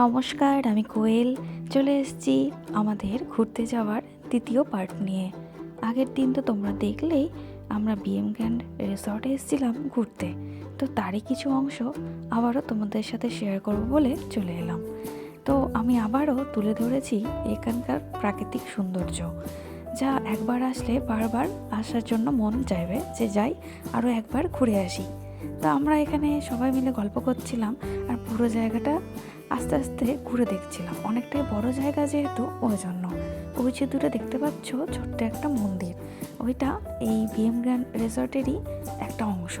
নমস্কার, আমি কোয়েল। চলে এসেছি আমাদের ঘুরতে যাওয়ার দ্বিতীয় পার্ট নিয়ে। আগের দিন তো তোমরা দেখলেই আমরা বিএম গ্র্যান্ড রিসর্টে এসেছিলাম ঘুরতে। তো তারই কিছু অংশ আবারও তোমাদের সাথে শেয়ার করব বলে চলে এলাম। তো আমি আবারও তুলে ধরেছি এখানকার প্রাকৃতিক সৌন্দর্য, যা একবার আসলে বারবার আসার জন্য মন চাইবে যে যাই আরও একবার ঘুরে আসি। তো আমরা এখানে সবাই মিলে গল্প করছিলাম আর পুরো জায়গাটা আস্তে আস্তে ঘুরে দেখছিলাম। অনেকটাই বড় জায়গা যেহেতু, ওই জন্য। ওই যে দূরে দেখতে পাচ্ছ, ছোট্ট একটা মন্দির। ওইটা এই বিএম গ্র্যান্ড রিসর্টেরই একটা অংশ।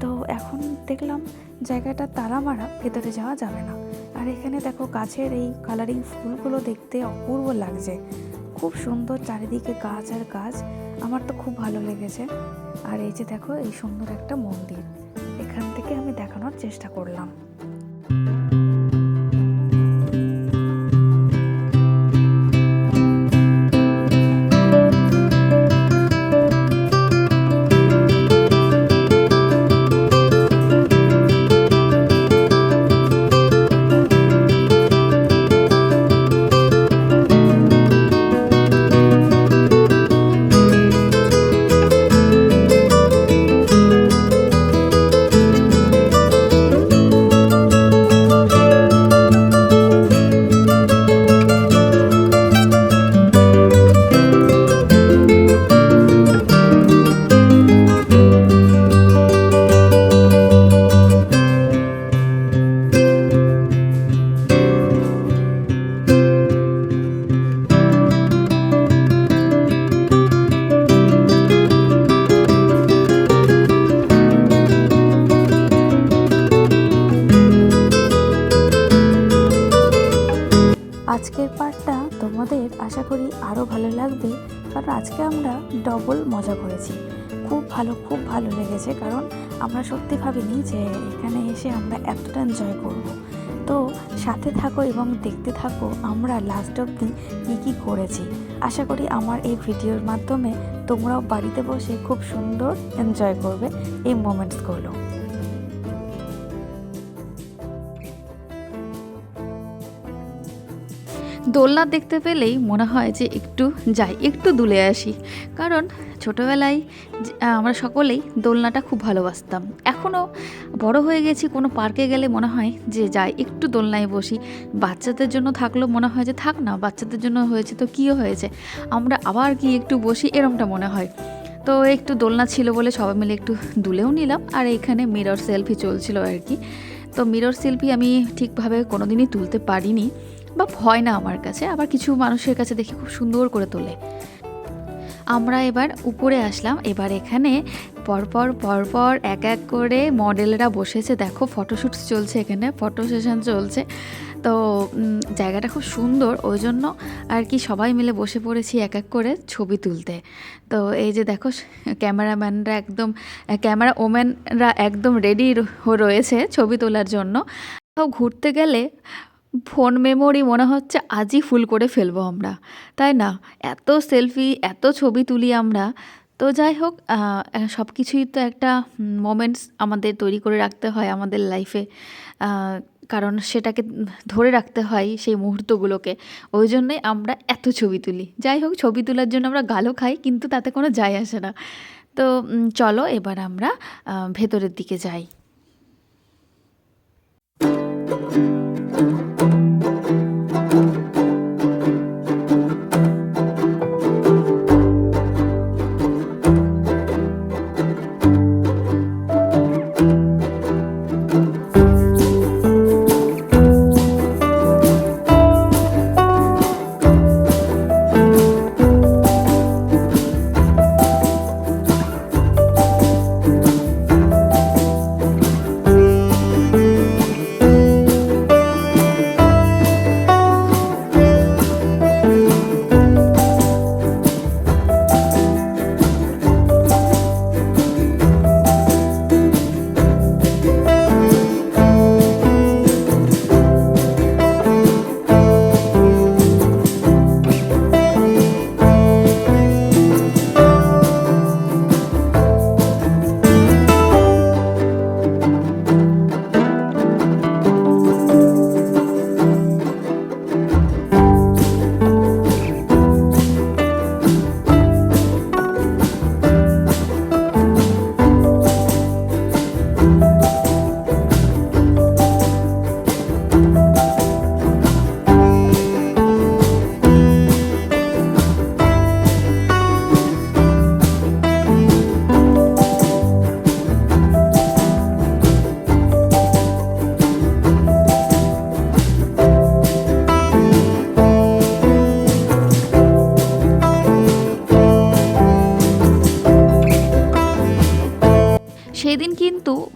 তো এখন দেখলাম জায়গাটা তালা মারা ভেতরে যাওয়া যাবে না। আর এখানে দেখো গাছের এই কালারিং ফুলগুলো দেখতে অপূর্ব লাগছে। খুব সুন্দর চারিদিকে গাছ আর গাছ। আমার তো খুব ভালো লেগেছে। আর এই যে দেখো, এই সুন্দর একটা মন্দির। চেষ্টা করলাম। আজকের পার্টটা তোমাদের আশা করি আরও ভালো লাগবে, কারণ আজকে আমরা ডবল মজা করেছি। খুব ভালো খুব ভালো লেগেছে, কারণ আমরা সত্যি ভাবিনি যে এখানে এসে আমরা এতটা এনজয় করব। তো সাথে থাকো এবং দেখতে থাকো আমরা লাস্ট অবধি কী কী করেছি। আশা করি আমার এই ভিডিওর মাধ্যমে তোমরাও বাড়িতে বসে খুব সুন্দর এনজয় করবে এই মোমেন্টসগুলো দোলনা দেখতে পেলেই মনে হয় যে একটু যাই, একটু দুলে আসি। কারণ ছোটোবেলায় আমরা সকলেই দোলনাটা খুব ভালোবাসতাম। এখনও বড় হয়ে গেছি, কোনো পার্কে গেলে মনে হয় যে যাই, একটু দোলনায় বসি। বাচ্চাদের জন্য থাকলেও মনে হয় যে থাক না, বাচ্চাদের জন্য হয়েছে তো কীও হয়েছে? আমরা আবার কি একটু বসি, এরমটা মনে হয়। তো একটু দোলনা ছিল বলে সবাই মিলে একটু দুলেও নিলাম। আর এখানে মিরর সেলফি চলছিল আর কি। তো মিরর সেলফি আমি ঠিকভাবে কোনোদিনই তুলতে পারিনি। বা ভয় না আমার কাছে, আবার কিছু মানুষের কাছে দেখি খুব সুন্দর করে তোলে। আমরা এবার উপরে আসলাম, এবার এখানে পরপর পরপর এক এক করে মডেলরা বসেছে। দেখো ফটোশ্যুট চলছে এখানে ফটো সেশন চলছে। তো জায়গাটা খুব সুন্দর, ওই জন্য আর কি সবাই মিলে বসে পড়েছি এক এক করে ছবি তুলতে। তো, এই যে দেখো, ক্যামেরাম্যানরা একদম, ক্যামেরা ওম্যানরা একদম রেডি রয়েছে ছবি তোলার জন্য। ঘুরতে গেলে ফোন মেমোরি মনে হচ্ছে আজই ফুল করে ফেলব আমরা। তাই না? এত সেলফি, এত ছবি তুলি আমরা। তো যাই হোক সব কিছুই তো একটা মোমেন্টস আমাদের তৈরি করে রাখতে হয় আমাদের লাইফে কারণ সেটাকে ধরে রাখতে হয় সেই মুহূর্তগুলোকে। ওই জন্যই আমরা এত ছবি তুলি। যাই হোক, ছবি তোলার জন্য আমরা গালও খাই, কিন্তু তাতে কোনো যায় আসে না। তো চলো এবার আমরা ভেতরের দিকে যাই। সেদিন কিন্তু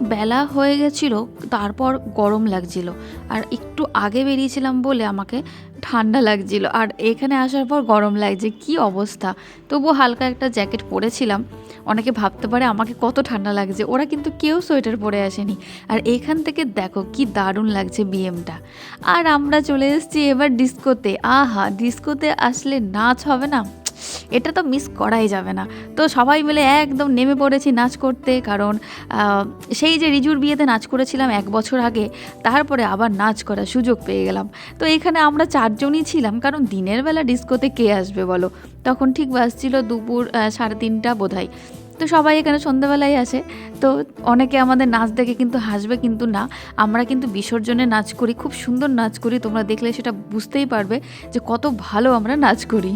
বেলা হয়ে গেছিল, তারপর গরম লাগছিল। আর একটু আগে বেরিয়েছিলাম বলে আমাকে ঠান্ডা লাগছিল। আর এখানে আসার পর গরম লাগছে, কি অবস্থা? তবুও হালকা একটা জ্যাকেট পরেছিলাম। অনেকে ভাবতে পারে আমাকে কত ঠান্ডা লাগছে, ওরা কিন্তু কেউ সোয়েটার পরে আসেনি। আর এখান থেকে দেখো কি দারুণ লাগছে বিএমটা। আর আমরা চলে এসেছি এবার ডিস্কোতে। আহা, ডিস্কোতে আসলে নাচ হবে না? এটা তো মিস করাই যাবে না। তো সবাই মিলে একদম নেমে পড়েছি নাচ করতে, কারণ সেই যে রিজুর বিয়েতে নাচ করেছিলাম এক বছর আগে, তারপরে আবার নাচ করার সুযোগ পেয়ে গেলাম। তো এখানে আমরা চারজনই ছিলাম, কারণ দিনের বেলা ডিস্কোতে কে আসবে বলো? তখন ঠিক বাজছিল দুপুর সাড়ে তিনটা বোধহয়। তো সবাই এখানে সন্ধ্যাবেলায় আসে। তো অনেকে আমাদের নাচ দেখে কিন্তু হাসবে কিন্তু না। আমরা কিন্তু বিসর্জনে নাচ করি, খুব সুন্দর নাচ করি। তোমরা দেখলে সেটা বুঝতেই পারবে যে কত ভালো আমরা নাচ করি।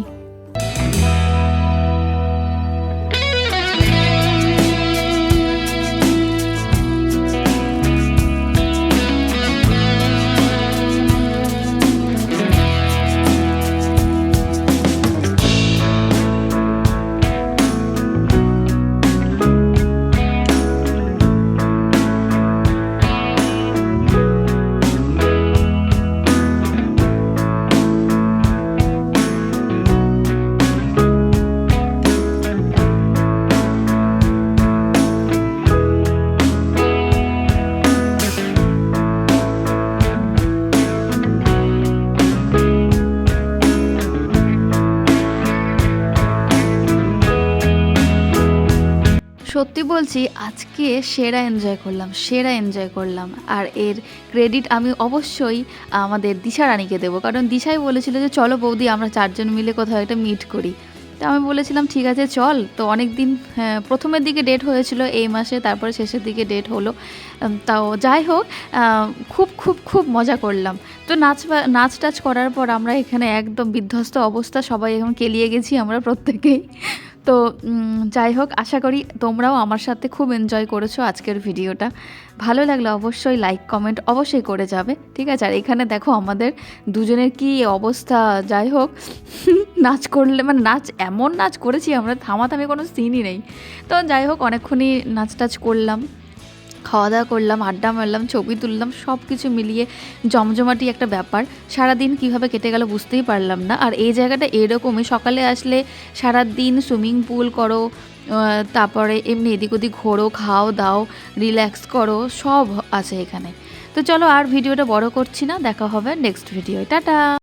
সত্যি বলছি আজকে সেরা এনজয় করলাম সেরা এনজয় করলাম। আর এর ক্রেডিট আমি অবশ্যই আমাদের দিশা রানীকে দেবো। কারণ দিশাই বলেছিল যে চলো বৌদি আমরা চারজন মিলে কোথাও একটা মিট করি। তো আমি বলেছিলাম ঠিক আছে চল। তো অনেক দিন হ্যাঁ, প্রথমের দিকে ডেট হয়েছিল এই মাসে তারপরে শেষের দিকে ডেট হলো। তাও যাই হোক খুব খুব খুব মজা করলাম। তো নাচ নাচ টাচ করার পর আমরা এখানে একদম বিধ্বস্ত অবস্থা সবাই এখন কেলিয়ে গেছি আমরা প্রত্যেকেই। তো যাই হোক, আশা করি তোমরাও আমার সাথে খুব এনজয় করেছ আজকের ভিডিওটা। ভালো লাগলে অবশ্যই লাইক কমেন্ট অবশ্যই করে যাবে, ঠিক আছে? আর এখানে দেখো আমাদের দুজনের কি অবস্থা, যাই হোক, নাচ করলে মানে নাচ, এমন নাচ করেছি আমরা, থামাথামি কোনো সিনই নেই। তো যাই হোক, অনেকক্ষণই নাচ টাচ করলাম। খাওয়া দাওয়া করলাম, আড্ডা মারলাম, ছবি তুললাম সব কিছু মিলিয়ে জমজমাটি একটা ব্যাপার। সারাদিন কীভাবে কেটে গেল বুঝতেই পারলাম না। আর এই জায়গাটা এরকমই, সকালে আসলে সারা দিন সুইমিং পুল করো তারপরে এমনি এদিক ওদিক ঘোরো, খাও, দাও, রিল্যাক্স করো, সব আছে এখানে। তো চলো আর ভিডিওটা বড় করছি না, দেখা হবে নেক্সট ভিডিও টাটা!